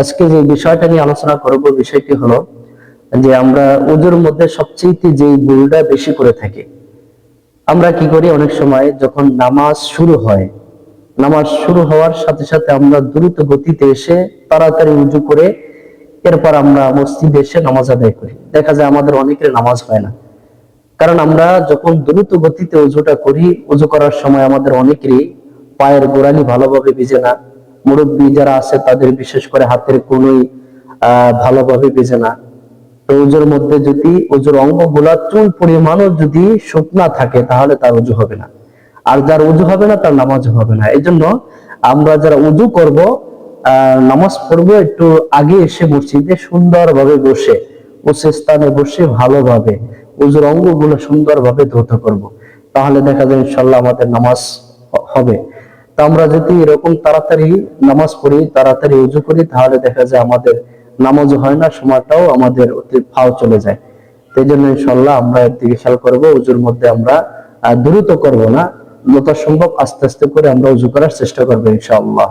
আজকে যে বিষয়টা নিয়ে আলোচনা করব বিষয়টি হলো যে আমরা ওজোর মধ্যে সবচেয়ে যে ভুলটা বেশি করে থাকি, আমরা কি করি? অনেক সময় যখন নামাজ শুরু হয়, নামাজ শুরু হওয়ার সাথে সাথে আমরা দ্রুত গতিতে এসে তাড়াতাড়ি উজু করে এরপর আমরা মসজিদে এসে নামাজ আদায় করি। দেখা যায় আমাদের অনেকের নামাজ হয় না। কারণ আমরা যখন দ্রুত গতিতে উজুটা করি, উজু করার সময় আমাদের অনেকেরই পায়ের গোড়ালি ভালোভাবে ভিজে না। মুরব্বী যারা আছে, তাদের বিশেষ করে হাতের আহ, ভালোভাবে ভিজে না। তো উজুর মধ্যে যদি উজুর অঙ্গগুলা চুল পরিমাণও যদি শুকনা থাকে, তাহলে তার উজু হবে না। আর যার উজু হবে না, তার নামাজ হবে না। এই জন্য আমরা যারা উজু করব নামাজ পড়ব একটু আগে এসে মসজিদে সুন্দরভাবে বসে উচ্চ স্থানে বসে ভালোভাবে উজুর অঙ্গগুলো সুন্দরভাবে ধৌত করব। তাহলে দেখা যায় ইনশাল্লাহ আমাদের নামাজ হবে। তো আমরা যদি এরকম তাড়াতাড়ি নামাজ পড়ি, তাড়াতাড়ি উজু করি, তাহলে দেখা যায় আমাদের নামাজও হয় না, সময়টাও আমাদের অতি ফাও চলে যায়। সেই জন্য ইনশাল্লাহ আমরা এর দিকে খেয়াল করব, উজুর মধ্যে আমরা দ্রুত করব না। যত সম্ভব আস্তে আস্তে করে আমরা উজু করার চেষ্টা করব ইনশাআল্লাহ।